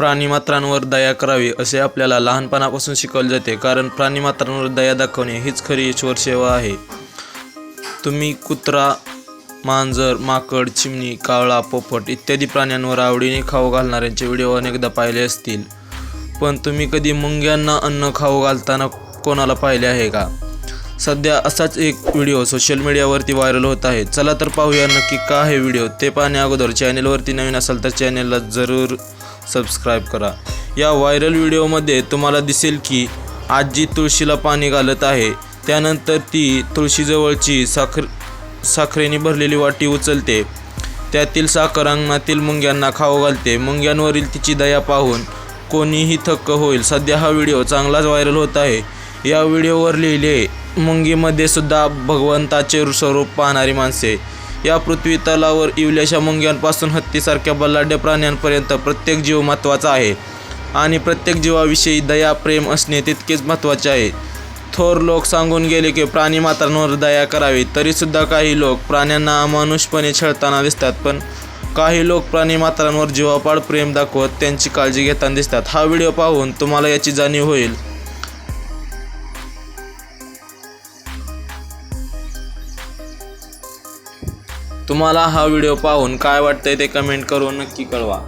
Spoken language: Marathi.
प्राणीमात्रांवर दया करावी असे आपल्याला लहानपणापासून शिकवले जाते. कारण प्राणीमात्रांवर दया दाखवणे हीच खरी ईश्वर सेवा आहे. तुम्ही कुत्रा मांजर माकड चिमणी कावळा पोपट इत्यादी प्राण्यांवर आवडीने खाऊ घालणाऱ्यांचे व्हिडिओ अनेकदा पाहिले असतील. पण तुम्ही कधी मुंग्यांना अन्न खाऊ घालताना कोणाला पाहिले आहे का? सध्या असाच एक व्हिडिओ सोशल मीडियावरती व्हायरल होत आहे. चला तर पाहूया नक्की का हे व्हिडिओ. ते पाहण्या अगोदर चॅनेलवरती नवीन असाल तर चॅनेलला जरूर सबस्क्राईब करा. या व्हायरल व्हिडिओमध्ये तुम्हाला दिसेल की आजी तुळशीला पाणी घालत आहे. त्यानंतर ती तुळशीजवळची साखर साखरेने भरलेली वाटी उचलते. त्यातील साखर अंगणातील मुंग्यांना खाऊ घालते. मुंग्यांवरील तिची दया पाहून कोणीही थक्क होईल. सध्या हा व्हिडिओ चांगलाच व्हायरल होत आहे. या व्हिडिओवर लिहिले मुंगीमध्ये सुद्धा भगवंताचे स्वरूप पाहणारी माणसे. या पृथ्वी तलावर इवल्याशा मुंग्यांपासून हत्तीसारख्या बलाढ्य प्राण्यांपर्यंत प्रत्येक जीव महत्त्वाचा आहे. आणि प्रत्येक जीवाविषयी दया प्रेम असणे तितकेच महत्त्वाचे आहे. थोर लोक सांगून गेले की प्राणी मात्रांवर दया करावी तरीसुद्धा काही लोक प्राण्यांना अमानुषपणे छळताना दिसतात पण काही लोक प्राणी मात्रांवर जीवापाड प्रेम दाखवत त्यांची काळजी घेताना दिसतात. हा व्हिडिओ पाहून तुम्हाला याची जाणीव होईल. तुम्हाला हा व्हिडिओ पाहून काय वाटतंय ते कमेंट करून नक्की कळवा.